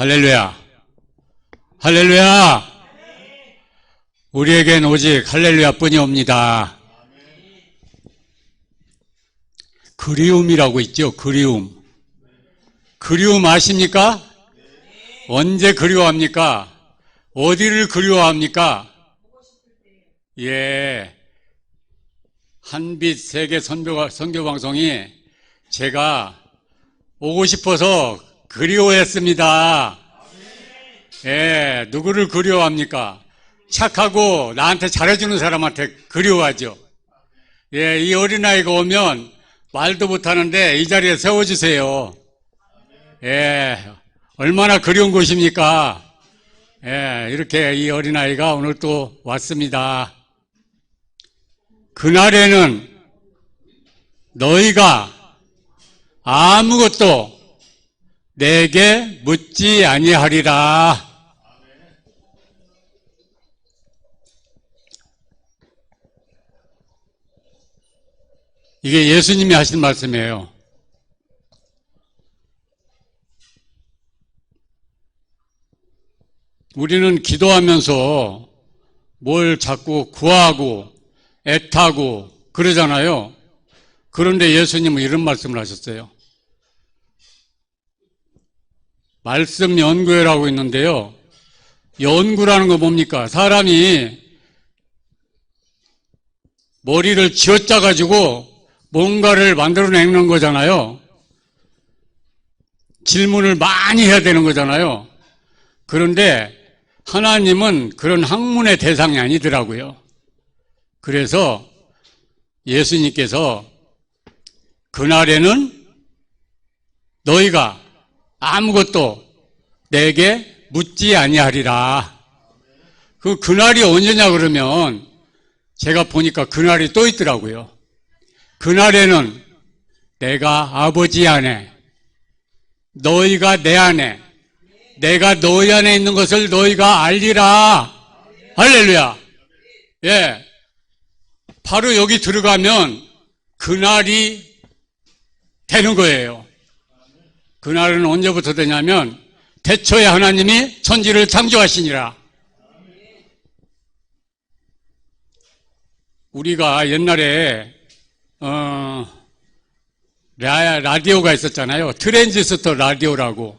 할렐루야. 할렐루야. 우리에겐 오직 할렐루야 뿐이 옵니다. 그리움이라고 있죠. 그리움. 그리움 아십니까? 언제 그리워합니까? 어디를 그리워합니까? 예. 한빛 세계 선교, 선교 방송이 제가 오고 싶어서 그리워했습니다. 예, 누구를 그리워합니까? 착하고 나한테 잘해주는 사람한테 그리워하죠. 예, 이 어린아이가 오면 말도 못하는데 이 자리에 세워주세요. 예, 얼마나 그리운 곳입니까? 예, 이렇게 이 어린아이가 오늘 또 왔습니다. 그날에는 너희가 아무것도 내게 묻지 아니하리라. 이게 예수님이 하신 말씀이에요. 우리는 기도하면서 뭘 자꾸 구하고 애타고 그러잖아요. 그런데 예수님은 이런 말씀을 하셨어요. 말씀 연구회라고 있는데요. 연구라는 거 뭡니까? 사람이 머리를 쥐어짜 가지고 뭔가를 만들어내는 거잖아요. 질문을 많이 해야 되는 거잖아요. 그런데 하나님은 그런 학문의 대상이 아니더라고요. 그래서 예수님께서 그날에는 너희가 아무것도 내게 묻지 아니하리라. 그 그날이 언제냐 그러면 제가 보니까 그날이 또 있더라고요. 그날에는 내가 아버지 안에 너희가 내 안에 내가 너희 안에 있는 것을 너희가 알리라. 할렐루야. 예. 바로 여기 들어가면 그날이 되는 거예요. 그날은 언제부터 되냐면 대초에 하나님이 천지를 창조하시니라. 우리가 옛날에 어, 라, 라디오가 있었잖아요. 트랜지스터 라디오라고.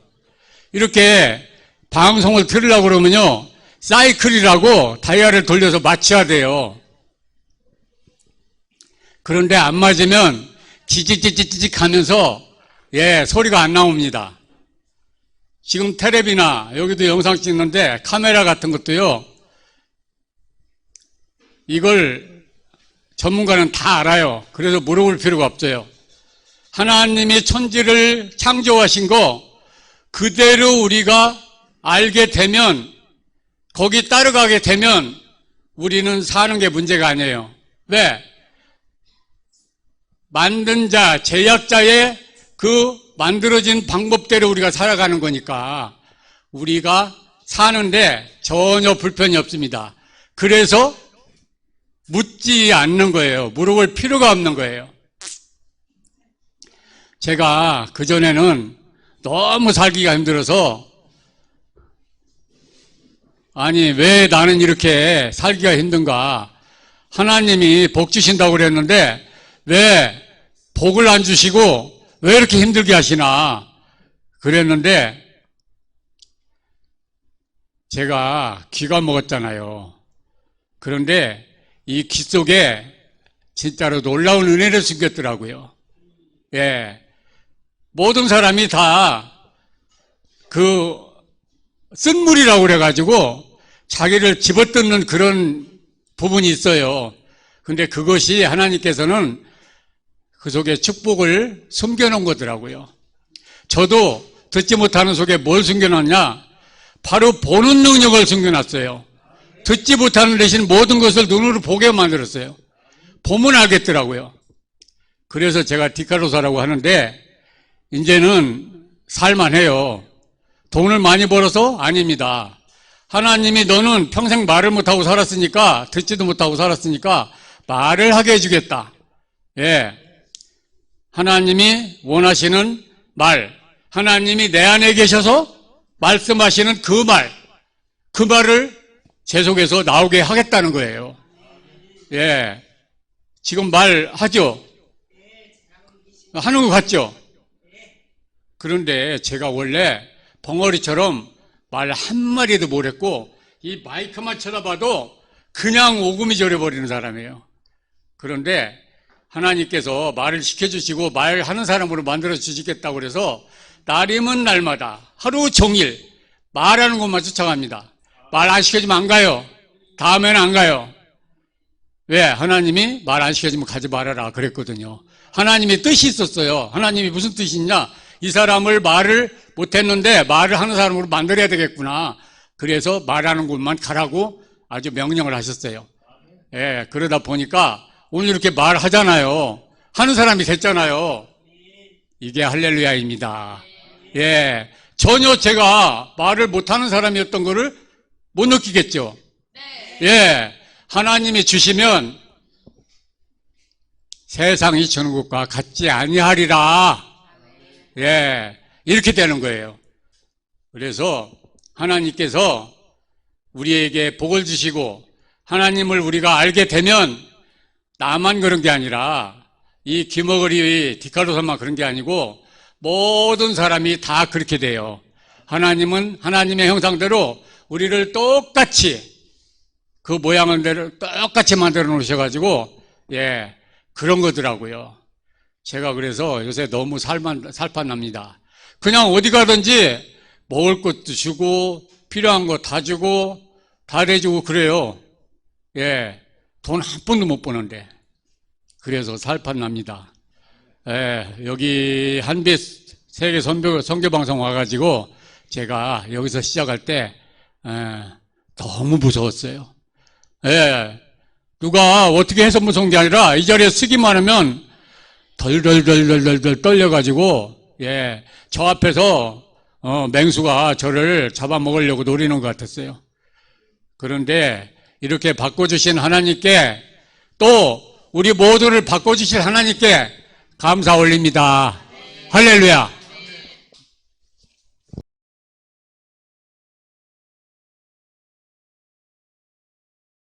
이렇게 방송을 들으려고 그러면요. 사이클이라고 다이아를 돌려서 맞춰야 돼요. 그런데 안 맞으면 지직지직지직 하면서 예, 소리가 안 나옵니다. 지금 테레비나 여기도 영상 찍는데 카메라 같은 것도요. 이걸 전문가는 다 알아요. 그래서 물어볼 필요가 없어요. 하나님이 천지를 창조하신 거 그대로 우리가 알게 되면 거기 따라가게 되면 우리는 사는 게 문제가 아니에요. 왜? 만든 자, 제약자의 그 만들어진 방법대로 우리가 살아가는 거니까 우리가 사는데 전혀 불편이 없습니다. 그래서 묻지 않는 거예요. 물어볼 필요가 없는 거예요. 제가 그전에는 너무 살기가 힘들어서 아니 왜 나는 이렇게 살기가 힘든가 하나님이 복 주신다고 그랬는데 왜 복을 안 주시고 왜 이렇게 힘들게 하시나 그랬는데 제가 귀가 먹었잖아요. 그런데 이귀 속에 진짜로 놀라운 은혜를 숨겼더라고요. 예. 모든 사람이 다 그 쓴물이라고 그래가지고 자기를 집어뜯는 그런 부분이 있어요. 근데 그것이 하나님께서는 그 속에 축복을 숨겨놓은 거더라고요. 저도 듣지 못하는 속에 뭘 숨겨놨냐? 바로 보는 능력을 숨겨놨어요. 듣지 못하는 대신 모든 것을 눈으로 보게 만들었어요. 보면 알겠더라고요. 그래서 제가 디카로사라고 하는데, 이제는 살만해요. 돈을 많이 벌어서? 아닙니다. 하나님이 너는 평생 말을 못하고 살았으니까, 듣지도 못하고 살았으니까, 말을 하게 해주겠다. 예. 하나님이 원하시는 말, 하나님이 내 안에 계셔서 말씀하시는 그 말, 그 말을 제 속에서 나오게 하겠다는 거예요. 예. 지금 말하죠? 하는 것 같죠? 그런데 제가 원래 벙어리처럼 말 한마디도 못했고, 이 마이크만 쳐다봐도 그냥 오금이 저려버리는 사람이에요. 그런데 하나님께서 말을 시켜주시고 말하는 사람으로 만들어 주시겠다고 그래서 날이면 날마다 하루 종일 말하는 것만 쫓아갑니다. 말 안 시켜주면 안 가요. 다음에는 안 가요. 왜? 하나님이 말 안 시켜주면 가지 말아라 그랬거든요. 하나님의 뜻이 있었어요. 하나님이 무슨 뜻이 있냐? 이 사람을 말을 못했는데 말을 하는 사람으로 만들어야 되겠구나. 그래서 말하는 곳만 가라고 아주 명령을 하셨어요. 예, 그러다 보니까 오늘 이렇게 말하잖아요. 하는 사람이 됐잖아요. 이게 할렐루야입니다. 예, 전혀 제가 말을 못하는 사람이었던 거를 못 느끼겠죠. 예, 하나님이 주시면 세상이 주는 것과 같지 아니하리라. 예, 이렇게 되는 거예요. 그래서 하나님께서 우리에게 복을 주시고 하나님을 우리가 알게 되면 나만 그런 게 아니라 이 기머거리 디칼로사만 그런 게 아니고 모든 사람이 다 그렇게 돼요. 하나님은 하나님의 형상대로 우리를 똑같이 그 모양대로 똑같이 만들어 놓으셔가지고 예 그런 거더라고요. 제가 그래서 요새 너무 살만 살판 납니다. 그냥 어디 가든지 먹을 것도 주고 필요한 거 다 주고 다 해주고 그래요. 예, 돈한 푼도 못 버는데 그래서 살판 납니다. 예, 여기 한빛 세계 선교 선교 방송 와가지고 제가 여기서 시작할 때 예, 너무 무서웠어요. 예, 누가 어떻게 해서 무서운 게 아니라 이 자리에 쓰기만 하면 덜덜덜덜덜 떨려가지고 예, 저 앞에서 어, 맹수가 저를 잡아먹으려고 노리는 것 같았어요. 그런데 이렇게 바꿔주신 하나님께 또 우리 모두를 바꿔주실 하나님께 감사 올립니다. 할렐루야.